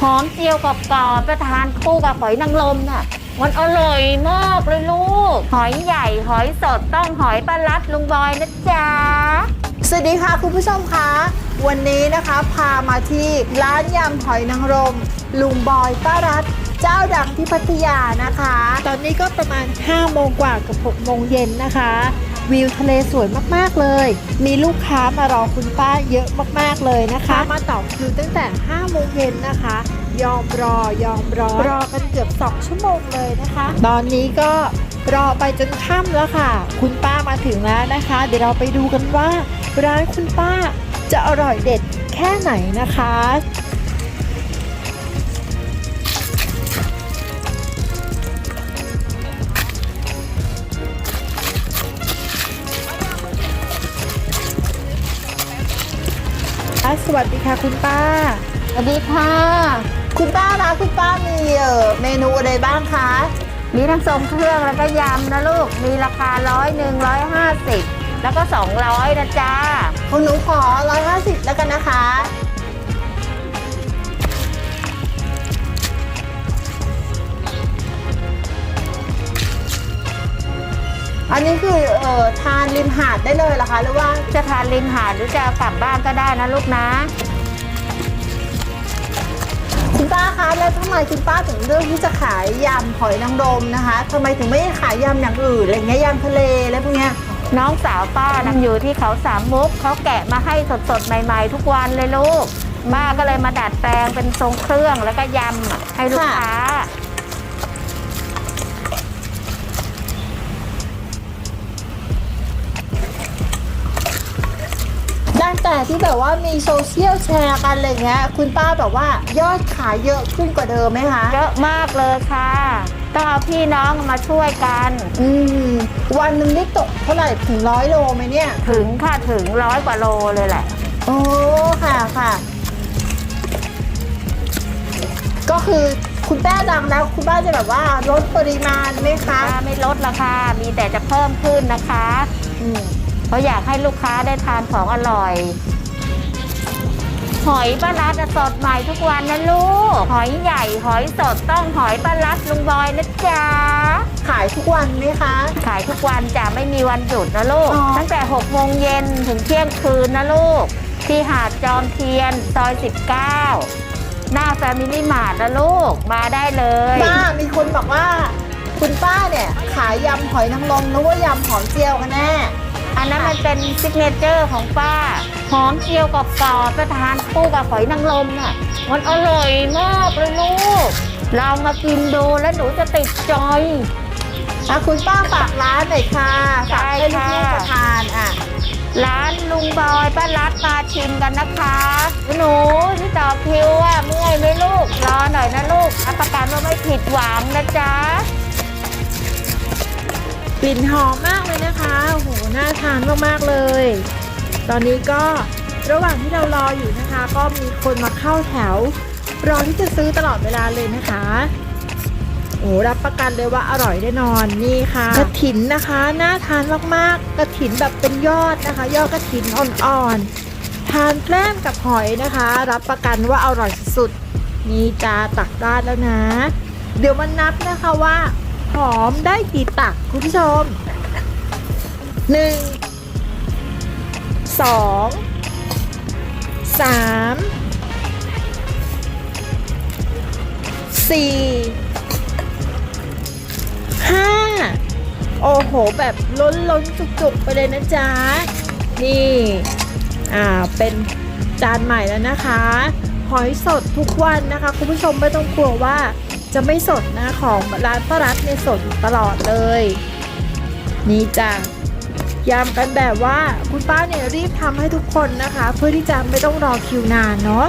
หอมเจียวกับกรอบๆประทานคู่กับหอยนางรมน่ะ มันอร่อยมากเลยลูก หอยใหญ่หอยสดต้องหอยปลาลัดลุงบอยนะจ๊ะ สวัสดีค่ะคุณผู้ชมคะวันนี้นะคะพามาที่ร้านยำหอยนางรม ลุงบอยป้ารัตเจ้าดังที่พัทยานะคะ ตอนนี้ก็ประมาณ 5 โมงกว่ากับ 6 โมงเย็นนะคะ วิวทะเลสวยมากๆเลย มีลูกค้ามารอคุณป้าเยอะมากๆเลยนะคะ มาต่อคิวตั้งแต่5โมงเย็นนะคะ ยอมรอยอมรอ รอกันเกือบ 2 ชั่วโมงเลยนะคะ ตอนนี้ก็รอไปจนค่ำแล้วค่ะ คุณป้ามาถึงแล้วนะคะ เดี๋ยวเราไปดูกันว่า ร้านคุณป้าจะอร่อยเด็ดแค่ไหนนะคะ สวัสดีค่ะคุณป้า สวัสดีค่ะ คุณป้าร้านคุณป้ามีเอ่อเมนูอะไรบ้างคะมีทั้งทรงเครื่องแล้วก็ยำนะลูก มีราคาร้อยหนึ่งร้อยห้าสิบแล้วก็สองร้อยนะจ๊ะของหนูขอ 150 แล้วกันนะคะ นนี้คือเอ่อทานริมหาดได้เลยเหรอคะ หรือว่าจะทานริมหาดหรือจะกลับบ้านก็ได้นะลูกนะ คุณป้าคะแล้วทำไมคุณป้าถึงเลือกที่จะขายยำหอยนางรมนะคะทำไมถึงไม่ขายยำอย่างอื่นอะไรเงี้ยยำทะเลอะไรพวกเนี้ยน้องสาวป้านั่งอยู่ที่เขาสามมุกเขาแกะมาให้สดๆ ใหม่ ๆ ทุกวันเลยลูกป้าก็เลยมาดัดแปลงเป็นทรงเครื่องแล้วก็ยำให้ลูกค้า ตั้งแต่ที่แบบว่ามีโซเชียลแชร์กันอะไรเงี้ย คุณป้าแบบว่ายอดขายเยอะขึ้นกว่าเดิมไหมคะ เยอะมากเลยค่ะ ต้องเอาพี่น้องมาช่วยกัน อืม วันหนึ่งได้ตกเท่าไหร่ถึงร้อยโลไหมเนี่ย ถึงค่ะถึงร้อยกว่าโลเลยแหละ โอ้ค่ะค่ะ ก็คือคุณป้าดังแล้วคุณป้าจะแบบว่าลดปริมาณไหมคะป้าไม่ลดราคา มีแต่จะเพิ่มขึ้นนะคะ อืม เพราะอยากให้ลูกค้าได้ทานของอร่อย หอยปลาลัดอะสดใหม่ทุกวันนะลูก หอยใหญ่หอยสดต้องหอยปลาลัดลุงบอยนะจ๊ะ ขายทุกวันไหมคะ ขายทุกวันจะไม่มีวันหยุดนะลูก อ๋อ ตั้งแต่6โมงเย็นถึงเที่ยงคืนนะลูก ที่หาดจอมเทียนซอย 19 หน้าแฟมิลี่มาร์ทนะลูก มาได้เลย ป้ามีคนบอกว่า คุณป้าเนี่ย ขายยำหอยนางรมนึกว่ายำหอมเจียวกันแน่ อันนั้นมันเป็นซิกเนเจอร์ของป้า หอมเจียวกับกรอบประทานคู่กับหอยนางรมน่ะ มันอร่อยมากเลยลูก เรามากินดูแล้วหนูจะติดใจอะคุณป้าฝากร้านหน่อยค่ะฝากให้ลูกค่ะๆทานอะ ร้านลุงบอยป้ารัดมาชิมกันนะคะ หนูที่ต่อคิวอะเมื่อยไหมลูก รอหน่อยนะลูกรับประกันว่าไม่ผิดหวังนะจ๊ะกลิ่นหอมมาก เลยนะคะโอ้โหน่าทานมากๆเลย ตอนนี้ก็ระหว่างที่เรารออยู่นะคะ ก็มีคนมาเข้าแถว รอที่จะซื้อตลอดเวลาเลยนะคะโอ้รับประกันเลยว่าอร่อยแน่นอนนี่ค่ะกระถินนะคะน่าทานมากๆกระถินแบบเป็นยอดนะคะ ยอดกระถินอ่อนๆทานแกล้มกับหอยนะคะ รับประกันว่าอร่อยสุดๆนี่จะตักราดแล้วนะ เดี๋ยวมันนับนะคะว่าหอมได้กี่ตักคุณผู้ชม หนึ่งสองสามสี่ห้าโอ้โห แบบล้นล้นจุกๆ ไปเลยนะจ๊ะ นี่ อ่า เป็นจานใหม่แล้วนะคะ หอยสดทุกวันนะคะ คุณผู้ชมไม่ต้องกลัวว่าจะไม่สดนะของร้านป้ารัตในยสดตลอดเลย นี่จ้ะ ยำกันแบบว่าคุณป้าเนี่ยรีบทำให้ทุกคนนะคะ เพื่อที่จะไม่ต้องรอคิวนานเนาะ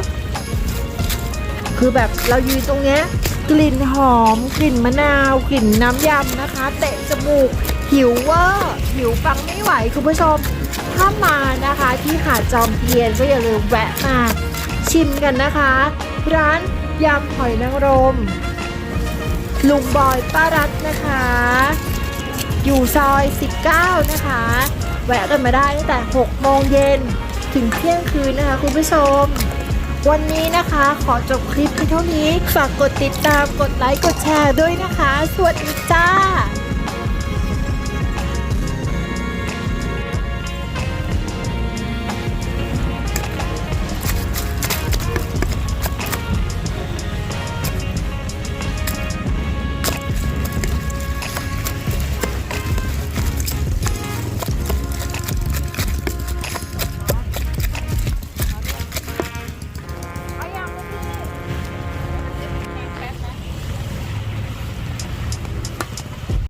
คือแบบเรายืนตรงเนี้ยกลิ่นหอม กลิ่นมะนาว กลิ่นน้ำยำนะคะ เตะจมูกหิวเวอร์หิวฟังไม่ไหวคุณผู้ชมถ้ามานะคะที่หาดจอมเทียนก็อย่าลืมแวะมาชิมกันนะคะ ร้านยำหอยนางรม ลุงบอยป้ารัตนะคะ อยู่ซอย 19 นะคะแวะกันมาได้ตั้งแต่ 6 โมงเย็นถึงเที่ยงคืนนะคะคุณผู้ชม วันนี้นะคะขอจบคลิปเพียงเท่านี้ ฝากกดติดตามกดไลค์กดแชร์ด้วยนะคะ สวัสดีจ้า